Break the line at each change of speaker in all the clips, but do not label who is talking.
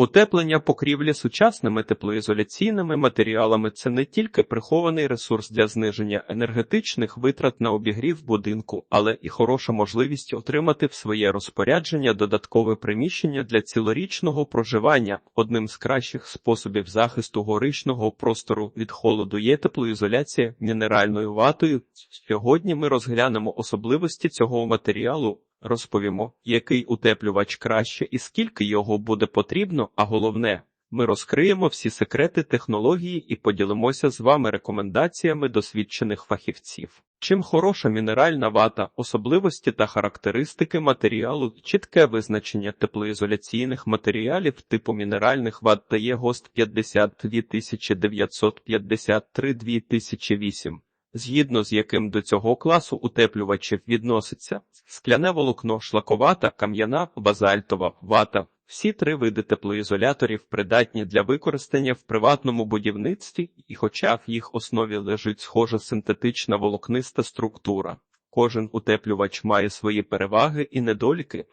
Утеплення покрівлі сучасними теплоізоляційними матеріалами це не тільки прихований ресурс для зниження енергетичних витрат на обігрів будинку, але і хороша можливість отримати в своє розпорядження додаткове приміщення для цілорічного проживання. Одним з кращих способів захисту горичного простору від холоду є теплоізоляція мінеральною ватою. Сьогодні ми розглянемо особливості цього матеріалу. Розповімо, який утеплювач краще і скільки його буде потрібно, а головне, ми розкриємо всі секрети технології і поділимося з вами рекомендаціями досвідчених фахівців. Чим хороша мінеральна вата, особливості та характеристики матеріалу, чітке визначення теплоізоляційних матеріалів типу мінеральних ват дає ГОСТ 52953 2008 згідно з яким до цього класу утеплювачів відноситься скляне волокно, шлаковата, кам'яна, базальтова, вата. Всі три види теплоізоляторів придатні для використання в приватному будівництві, і хоча в їх основі лежить схожа синтетична волокниста структура, кожен утеплювач має свої переваги і недоліки.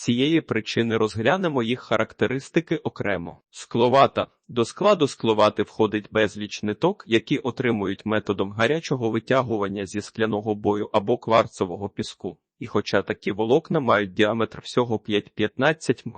Цієї причини розглянемо їх характеристики окремо. Скловата до складу скловати входить безліч ниток, які отримують методом гарячого витягування зі скляного бою або кварцового піску. І хоча такі волокна мають діаметр всього 5-15 м,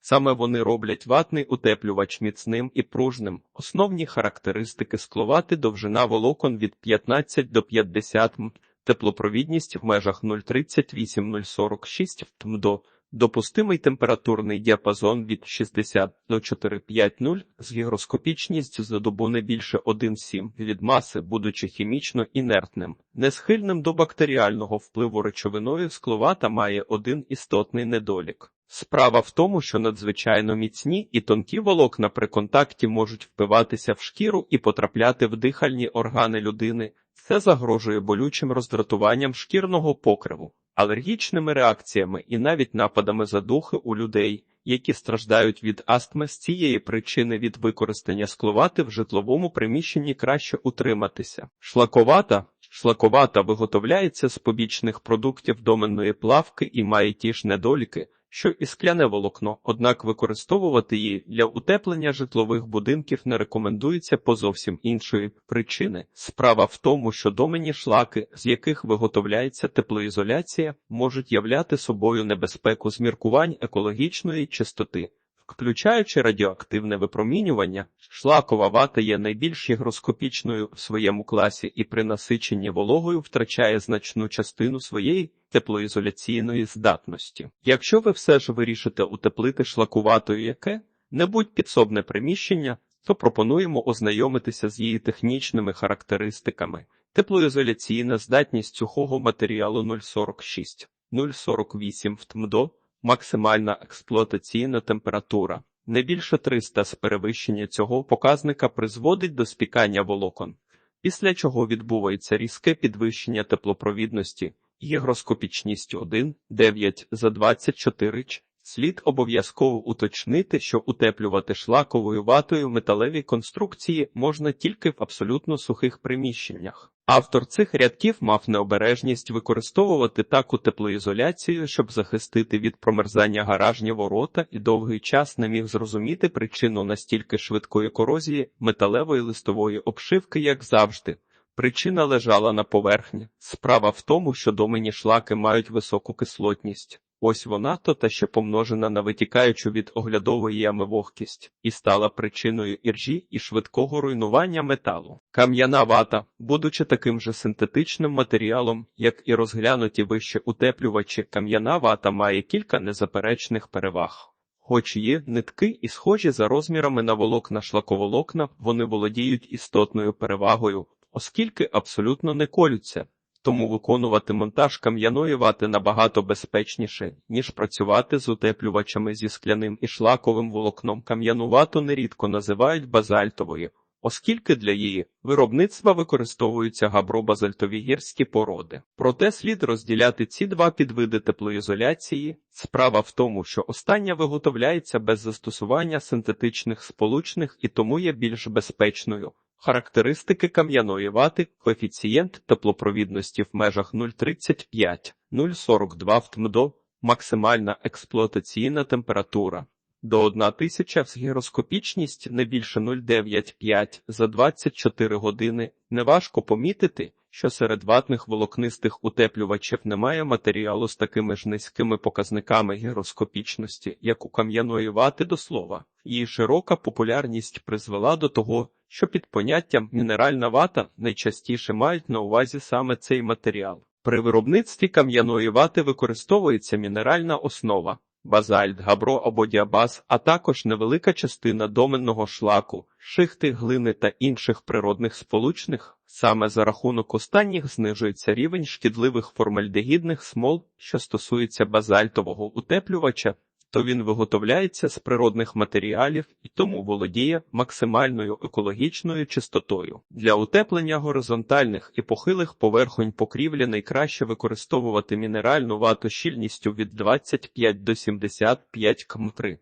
саме вони роблять ватний утеплювач міцним і пружним. Основні характеристики скловати довжина волокон від 15 до 50 м, теплопровідність в межах 038-046 м до Допустимий температурний діапазон від 60 до 450 з гігроскопічністю за добу не більше 1,7 від маси, будучи хімічно інертним, несхильним до бактеріального впливу речовиною скловата має один істотний недолік. Справа в тому, що надзвичайно міцні і тонкі волокна при контакті можуть впиватися в шкіру і потрапляти в дихальні органи людини. Це загрожує болючим роздратуванням шкірного покриву алергічними реакціями і навіть нападами задухи у людей, які страждають від астми з цієї причини від використання скловати в житловому приміщенні краще утриматися. Шлаковата шлаковата виготовляється з побічних продуктів доменної плавки і має ті ж недоліки, що і скляне волокно, однак використовувати її для утеплення житлових будинків не рекомендується по зовсім іншої причини. Справа в тому, що домені шлаки, з яких виготовляється теплоізоляція, можуть являти собою небезпеку зміркувань екологічної чистоти. Включаючи радіоактивне випромінювання, шлакова вата є найбільш гігроскопічною в своєму класі і при насиченні вологою втрачає значну частину своєї теплоізоляційної здатності. Якщо ви все ж вирішите утеплити шлакуватою яке небудь підсобне приміщення, то пропонуємо ознайомитися з її технічними характеристиками. Теплоізоляційна здатність сухого матеріалу 0,46, 0,48 в ТМДО максимальна експлуатаційна температура. Не більше 300 з перевищення цього показника призводить до спікання волокон, після чого відбувається різке підвищення теплопровідності, гігроскопічність 1, 9 за 24 ч. Слід обов'язково уточнити, що утеплювати шлаковою ватою металеві конструкції можна тільки в абсолютно сухих приміщеннях. Автор цих рядків мав необережність використовувати таку теплоізоляцію, щоб захистити від промерзання гаражні ворота, і довгий час не міг зрозуміти причину настільки швидкої корозії металевої листової обшивки, як завжди. Причина лежала на поверхні. Справа в тому, що домені шлаки мають високу кислотність. Ось вона то та ще помножена на витікаючу від оглядової ями вогкість і стала причиною іржі і швидкого руйнування металу. Кам'яна вата, будучи таким же синтетичним матеріалом, як і розглянуті вище утеплювачі, кам'яна вата має кілька незаперечних переваг. Хоч є нитки і схожі за розмірами на волокна шлаковолокна, вони володіють істотною перевагою, оскільки абсолютно не колються тому виконувати монтаж кам'яної вати набагато безпечніше, ніж працювати з утеплювачами зі скляним і шлаковим волокном. Кам'яну вату нерідко називають базальтовою, оскільки для її виробництва використовуються габробазальтові гірські породи. Проте слід розділяти ці два підвиди теплоізоляції. Справа в тому, що остання виготовляється без застосування синтетичних сполучних і тому є більш безпечною. Характеристики кам'яної вати, коефіцієнт теплопровідності в межах 0,35, 0,42 в ТМДО, максимальна експлуатаційна температура до 1 тисяча гіроскопічність не більше 0,95 за 24 години. Неважко помітити, що серед ватних волокнистих утеплювачів немає матеріалу з такими ж низькими показниками гіроскопічності, як у кам'яної вати до слова. Її широка популярність призвела до того, що під поняттям мінеральна вата найчастіше мають на увазі саме цей матеріал. При виробництві кам'яної вати використовується мінеральна основа, базальт, габро або діабаз, а також невелика частина доменного шлаку, шихти, глини та інших природних сполучних. Саме за рахунок останніх знижується рівень шкідливих формальдегідних смол, що стосується базальтового утеплювача, то він виготовляється з природних матеріалів і тому володіє максимальною екологічною чистотою. Для утеплення горизонтальних і похилих поверхонь покрівлі найкраще використовувати мінеральну вату щільністю від 25 до 75 км3.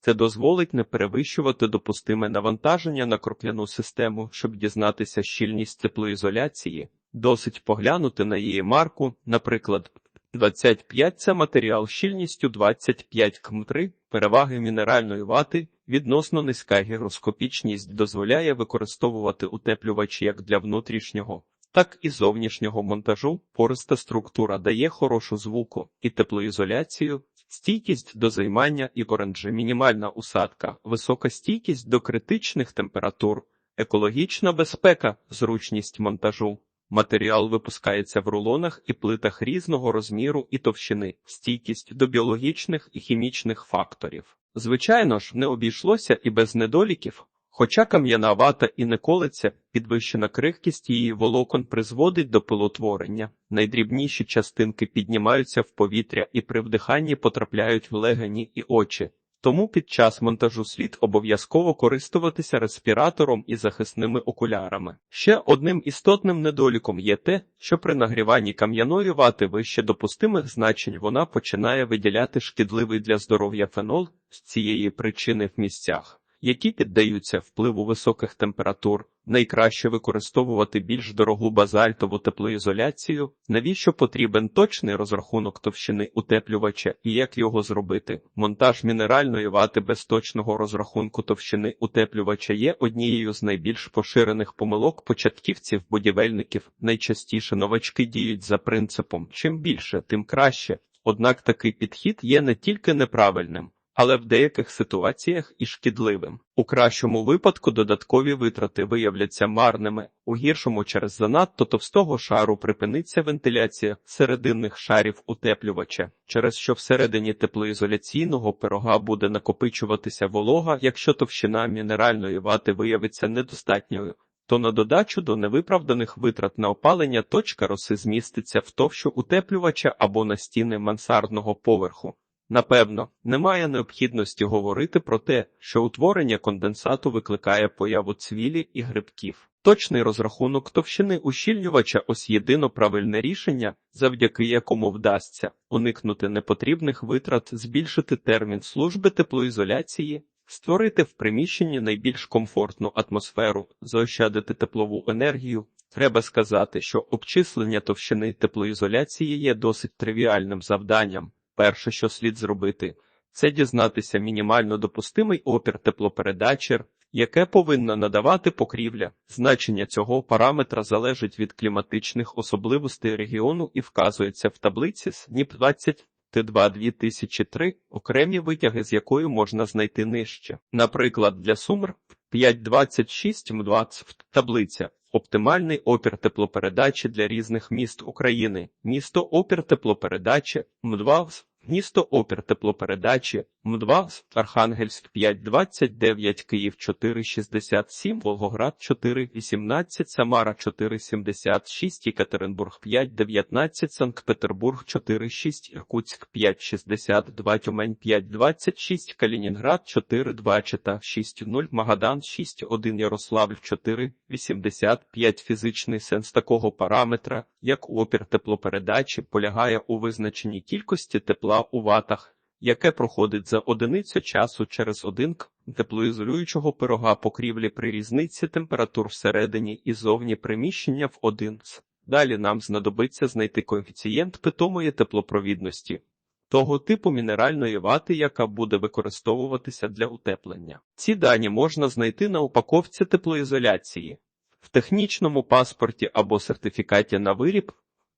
Це дозволить не перевищувати допустиме навантаження на крокляну систему, щоб дізнатися щільність теплоізоляції. Досить поглянути на її марку, наприклад, 25 – це матеріал щільністю 25 км3. Переваги мінеральної вати відносно низька гіроскопічність дозволяє використовувати утеплювач як для внутрішнього, так і зовнішнього монтажу. Пориста структура дає хорошу звуку і теплоізоляцію, стійкість до займання і оранжі, мінімальна усадка, висока стійкість до критичних температур, екологічна безпека, зручність монтажу. Матеріал випускається в рулонах і плитах різного розміру і товщини, стійкість до біологічних і хімічних факторів. Звичайно ж, не обійшлося і без недоліків. Хоча кам'яна вата і не колеться, підвищена крихкість її волокон призводить до пилотворення. Найдрібніші частинки піднімаються в повітря і при вдиханні потрапляють в легені і очі. Тому під час монтажу слід обов'язково користуватися респіратором і захисними окулярами. Ще одним істотним недоліком є те, що при нагріванні кам'яної вати вище допустимих значень вона починає виділяти шкідливий для здоров'я фенол з цієї причини в місцях які піддаються впливу високих температур, найкраще використовувати більш дорогу базальтову теплоізоляцію, навіщо потрібен точний розрахунок товщини утеплювача і як його зробити. Монтаж мінеральної вати без точного розрахунку товщини утеплювача є однією з найбільш поширених помилок початківців будівельників. Найчастіше новачки діють за принципом чим більше, тим краще. Однак такий підхід є не тільки неправильним але в деяких ситуаціях і шкідливим. У кращому випадку додаткові витрати виявляться марними, у гіршому через занадто товстого шару припиниться вентиляція серединних шарів утеплювача, через що всередині теплоізоляційного пирога буде накопичуватися волога, якщо товщина мінеральної вати виявиться недостатньою. То на додачу до невиправданих витрат на опалення точка роси зміститься в товщу утеплювача або на стіни мансардного поверху. Напевно, немає необхідності говорити про те, що утворення конденсату викликає появу цвілі і грибків. Точний розрахунок товщини ущільнювача ось єдино правильне рішення, завдяки якому вдасться уникнути непотрібних витрат, збільшити термін служби теплоізоляції, створити в приміщенні найбільш комфортну атмосферу, заощадити теплову енергію. Треба сказати, що обчислення товщини теплоізоляції є досить тривіальним завданням. Перше, що слід зробити, це дізнатися мінімально допустимий опір теплопередачі, яке повинна надавати покрівля. Значення цього параметра залежить від кліматичних особливостей регіону і вказується в таблиці СНІП 20 Т2 2003, окремі витяги, з якої можна знайти нижче. Наприклад, для Сумр 526 м20 таблиця. Оптимальний опір теплопередачі для різних міст України. Місто опір теплопередачі М2 Місто опір теплопередачі М2 Архангельськ 529 Київ 467 Волгоград 418 Самара 476 Екатеринбург 519 Санкт-Петербург 46 Іркутськ 562 Тюмень 526 Калінінград 420 60 Магадан 61 Ярославль 485 Фізичний сенс такого параметра, як опір теплопередачі, полягає у визначенні кількості тепла у ватах яке проходить за одиницю часу через один теплоізолюючого пирога покрівлі при різниці температур всередині і зовні приміщення в один. Далі нам знадобиться знайти коефіцієнт питомої теплопровідності. того типу мінеральної вати, яка буде використовуватися для утеплення. Ці дані можна знайти на упаковці теплоізоляції, в технічному паспорті або сертифікаті на виріб.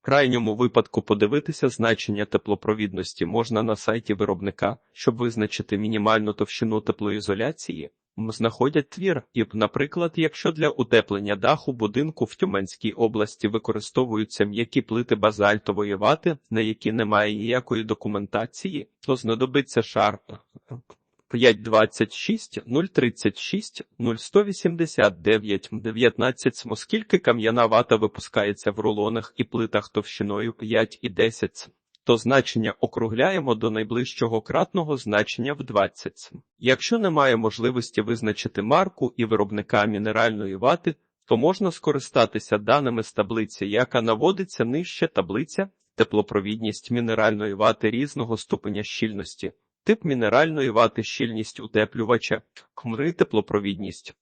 Крайньому випадку подивитися значення теплопровідності можна на сайті виробника, щоб визначити мінімальну товщину теплоізоляції. Знаходять твір, і, наприклад, якщо для утеплення даху будинку в Тюменській області використовуються м'які плити базальтової вати, на які немає ніякої документації, то знадобиться шар 526, 036, 0189, 19 см. Оскільки кам'яна вата випускається в рулонах і плитах товщиною 5 і 10 см, то значення округляємо до найближчого кратного значення в 20 см. Якщо немає можливості визначити марку і виробника мінеральної вати, то можна скористатися даними з таблиці, яка наводиться нижче таблиця, теплопровідність мінеральної вати різного ступеня щільності, тип мінеральної вати, щільність утеплювача, хмри теплопровідність.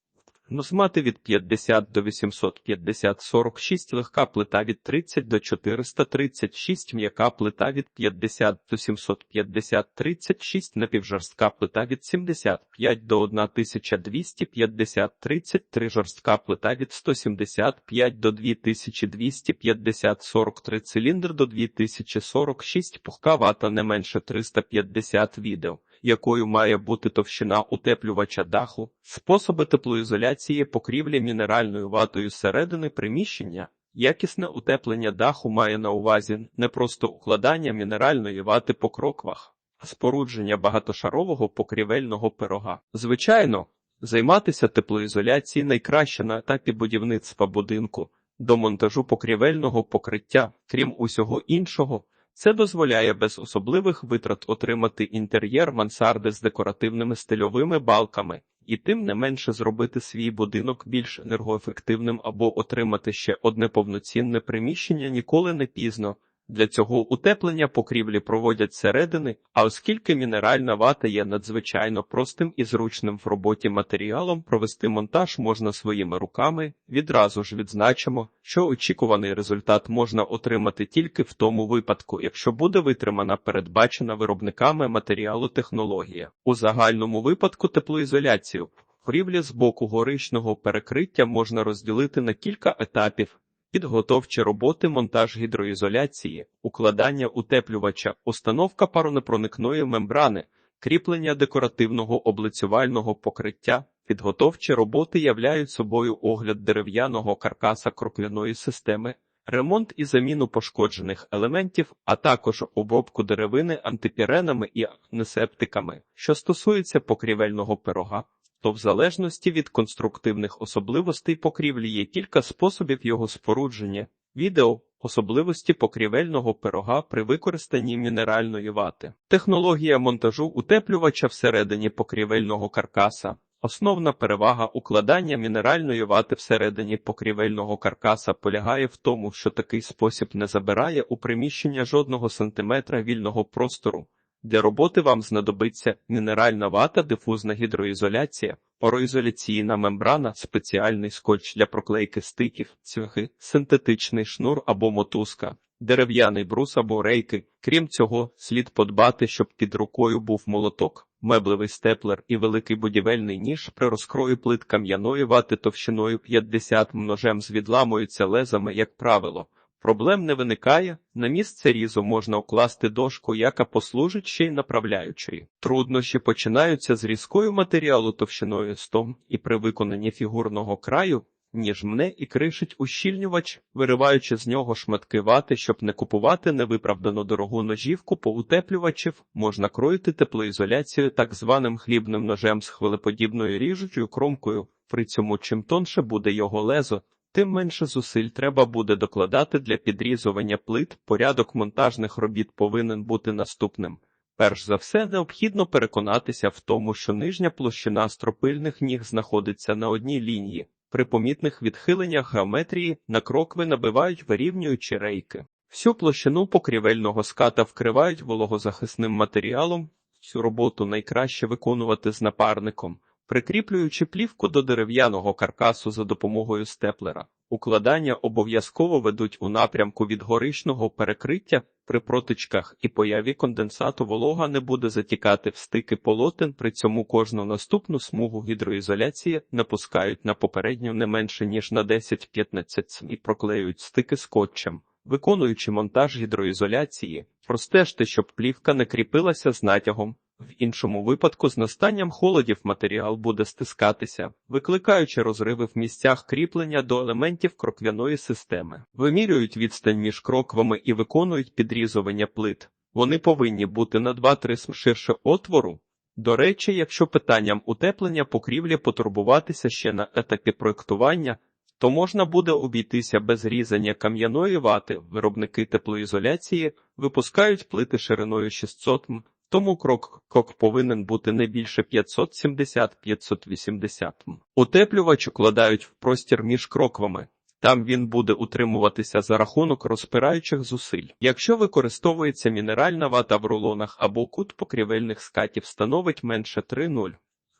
Нозмати від 50 до 850 46 легка плита від 30 до 436 м'яка плита від 50 до 750 36 напівжорстка плита від 75 до 1250 33 жорстка плита від 175 до 2250 43 циліндр до 2046 пухка вата не менше 350 відео якою має бути товщина утеплювача даху, способи теплоізоляції покрівлі мінеральною ватою зсередини приміщення. Якісне утеплення даху має на увазі не просто укладання мінеральної вати по кроквах, а спорудження багатошарового покрівельного пирога. Звичайно, займатися теплоізоляцією найкраще на етапі будівництва будинку до монтажу покрівельного покриття, крім усього іншого. Це дозволяє без особливих витрат отримати інтер'єр мансарди з декоративними стильовими балками і тим не менше зробити свій будинок більш енергоефективним або отримати ще одне повноцінне приміщення ніколи не пізно. Для цього утеплення покрівлі проводять середини, а оскільки мінеральна вата є надзвичайно простим і зручним в роботі матеріалом, провести монтаж можна своїми руками. Відразу ж відзначимо, що очікуваний результат можна отримати тільки в тому випадку, якщо буде витримана передбачена виробниками матеріалу технологія. У загальному випадку теплоізоляцію покрівлі з боку горичного перекриття можна розділити на кілька етапів. Підготовчі роботи, монтаж гідроізоляції, укладання утеплювача, установка паронепроникної мембрани, кріплення декоративного облицювального покриття, підготовчі роботи являють собою огляд дерев'яного каркаса крокляної системи, ремонт і заміну пошкоджених елементів, а також обробку деревини антипіренами і несептиками, що стосується покрівельного пирога то в залежності від конструктивних особливостей покрівлі є кілька способів його спорудження. Відео особливості покрівельного пирога при використанні мінеральної вати, технологія монтажу утеплювача всередині покрівельного каркаса. Основна перевага укладання мінеральної вати всередині покрівельного каркаса полягає в тому, що такий спосіб не забирає у приміщення жодного сантиметра вільного простору. Для роботи вам знадобиться мінеральна вата, дифузна гідроізоляція, ороізоляційна мембрана, спеціальний скотч для проклейки стиків, цвяхи, синтетичний шнур або мотузка, дерев'яний брус або рейки. Крім цього, слід подбати, щоб під рукою був молоток, меблевий степлер і великий будівельний ніж при розкрої плит кам'яної вати товщиною 50 множем з відламуються лезами, як правило. Проблем не виникає, на місце різу можна укласти дошку, яка послужить ще й направляючою. Труднощі починаються з різкою матеріалу товщиною 100 і при виконанні фігурного краю, ніж мне і кришить ущільнювач, вириваючи з нього шматки вати, щоб не купувати невиправдано дорогу ножівку по утеплювачів, можна кроїти теплоізоляцію так званим хлібним ножем з хвилеподібною ріжучою кромкою, при цьому чим тонше буде його лезо, тим менше зусиль треба буде докладати для підрізування плит. Порядок монтажних робіт повинен бути наступним. Перш за все, необхідно переконатися в тому, що нижня площина стропильних ніг знаходиться на одній лінії. При помітних відхиленнях геометрії на крокви набивають вирівнюючі рейки. Всю площину покрівельного ската вкривають вологозахисним матеріалом. Цю роботу найкраще виконувати з напарником прикріплюючи плівку до дерев'яного каркасу за допомогою степлера. Укладання обов'язково ведуть у напрямку від горичного перекриття при протичках і появі конденсату волога не буде затікати в стики полотен, при цьому кожну наступну смугу гідроізоляції напускають на попередню не менше ніж на 10-15 см і проклеюють стики скотчем. Виконуючи монтаж гідроізоляції, простежте, щоб плівка не кріпилася з натягом. В іншому випадку з настанням холодів матеріал буде стискатися, викликаючи розриви в місцях кріплення до елементів кроквяної системи. Вимірюють відстань між кроквами і виконують підрізування плит. Вони повинні бути на 2-3 см ширше отвору. До речі, якщо питанням утеплення покрівлі потурбуватися ще на етапі проєктування, то можна буде обійтися без різання кам'яної вати. Виробники теплоізоляції випускають плити шириною 600 м. Тому крок кок повинен бути не більше 570-580 м. Утеплювач укладають в простір між кроквами. Там він буде утримуватися за рахунок розпираючих зусиль. Якщо використовується мінеральна вата в рулонах або кут покрівельних скатів становить менше 3,0,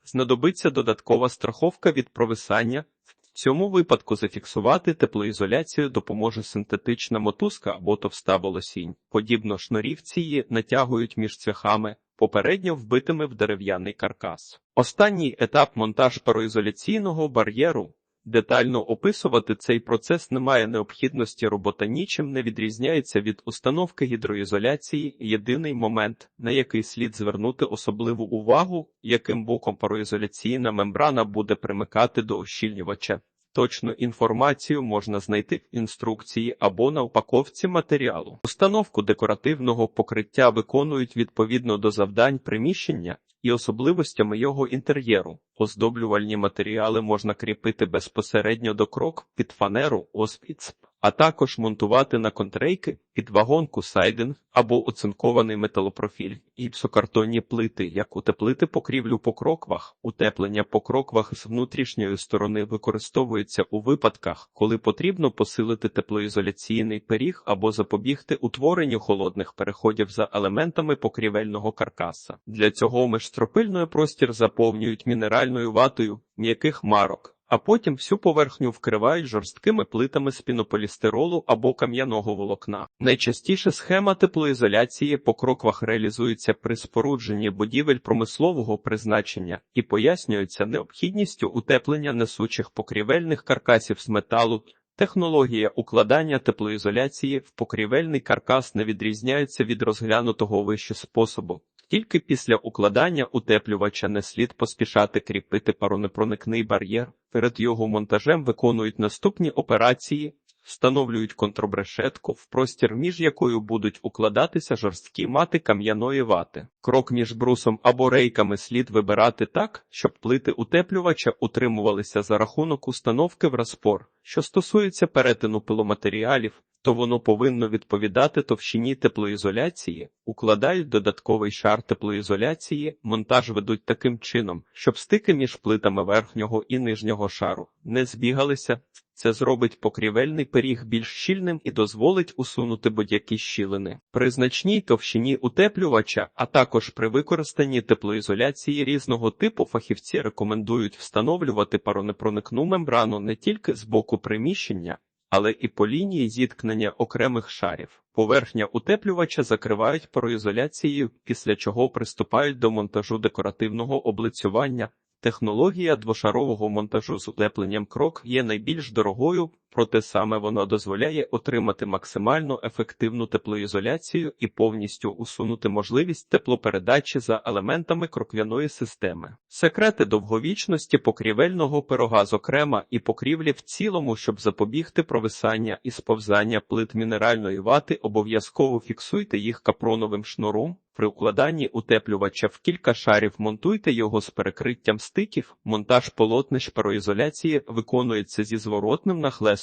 знадобиться додаткова страховка від провисання. Цьому випадку зафіксувати теплоізоляцію допоможе синтетична мотузка або товста волосінь. Подібно шнурівці її натягують між цвяхами, попередньо вбитими в дерев'яний каркас. Останній етап монтаж пароізоляційного бар'єру. Детально описувати цей процес немає необхідності, робота нічим не відрізняється від установки гідроізоляції. Єдиний момент, на який слід звернути особливу увагу, яким боком пароізоляційна мембрана буде примикати до ощільнювача. Точну інформацію можна знайти в інструкції або на упаковці матеріалу. Установку декоративного покриття виконують відповідно до завдань приміщення і особливостями його інтер'єру. Оздоблювальні матеріали можна кріпити безпосередньо до крок під фанеру, оспіц, а також монтувати на контрейки під вагонку сайдинг або оцинкований металопрофіль, гіпсокартонні плити, як утеплити покрівлю по кроквах. Утеплення по кроквах з внутрішньої сторони використовується у випадках, коли потрібно посилити теплоізоляційний пиріг або запобігти утворенню холодних переходів за елементами покрівельного каркаса. Для цього межстропильної простір заповнюють мінеральною ватою м'яких марок а потім всю поверхню вкривають жорсткими плитами з пінополістиролу або кам'яного волокна. Найчастіше схема теплоізоляції по кроквах реалізується при спорудженні будівель промислового призначення і пояснюється необхідністю утеплення несучих покрівельних каркасів з металу. Технологія укладання теплоізоляції в покрівельний каркас не відрізняється від розглянутого вище способу. Тільки після укладання утеплювача не слід поспішати кріпити паронепроникний бар'єр. Перед його монтажем виконують наступні операції, встановлюють контрбрешетку, в простір між якою будуть укладатися жорсткі мати кам'яної вати. Крок між брусом або рейками слід вибирати так, щоб плити утеплювача утримувалися за рахунок установки в розпор. Що стосується перетину пиломатеріалів, то воно повинно відповідати товщині теплоізоляції, укладають додатковий шар теплоізоляції, монтаж ведуть таким чином, щоб стики між плитами верхнього і нижнього шару не збігалися. Це зробить покрівельний пиріг більш щільним і дозволить усунути будь-які щілини. При значній товщині утеплювача, а також при використанні теплоізоляції різного типу фахівці рекомендують встановлювати паронепроникну мембрану не тільки з боку приміщення, але і по лінії зіткнення окремих шарів. Поверхня утеплювача закривають пароізоляцією, після чого приступають до монтажу декоративного облицювання. Технологія двошарового монтажу з утепленням крок є найбільш дорогою, проте саме воно дозволяє отримати максимально ефективну теплоізоляцію і повністю усунути можливість теплопередачі за елементами кроквяної системи. Секрети довговічності покрівельного пирога, зокрема, і покрівлі в цілому, щоб запобігти провисання і сповзання плит мінеральної вати, обов'язково фіксуйте їх капроновим шнуром. При укладанні утеплювача в кілька шарів монтуйте його з перекриттям стиків, монтаж полотнищ пароізоляції виконується зі зворотним нахлестом,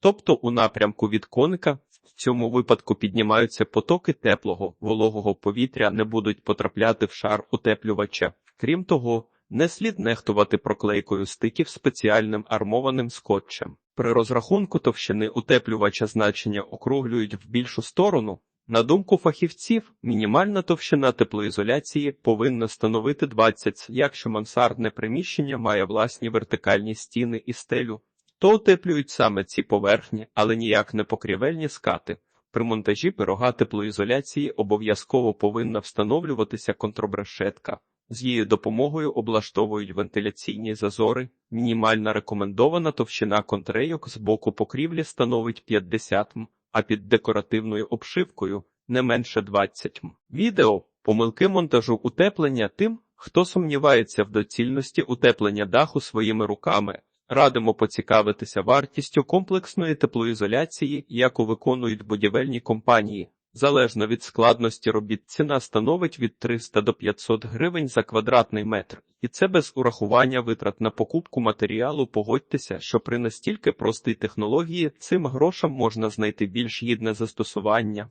тобто у напрямку від коника в цьому випадку піднімаються потоки теплого, вологого повітря не будуть потрапляти в шар утеплювача. Крім того, не слід нехтувати проклейкою стиків спеціальним армованим скотчем. При розрахунку товщини утеплювача значення округлюють в більшу сторону. На думку фахівців, мінімальна товщина теплоізоляції повинна становити 20, якщо мансардне приміщення має власні вертикальні стіни і стелю, то утеплюють саме ці поверхні, але ніяк не покрівельні скати. При монтажі пирога теплоізоляції обов'язково повинна встановлюватися контрабрешетка. З її допомогою облаштовують вентиляційні зазори. Мінімальна рекомендована товщина контрейок з боку покрівлі становить 50 м, а під декоративною обшивкою не менше 20 м. Відео помилки монтажу утеплення тим, хто сумнівається в доцільності утеплення даху своїми руками. Радимо поцікавитися вартістю комплексної теплоізоляції, яку виконують будівельні компанії. Залежно від складності робіт ціна становить від 300 до 500 гривень за квадратний метр, і це без урахування витрат на покупку матеріалу. Погодьтеся, що при настільки простій технології цим грошам можна знайти більш гідне застосування.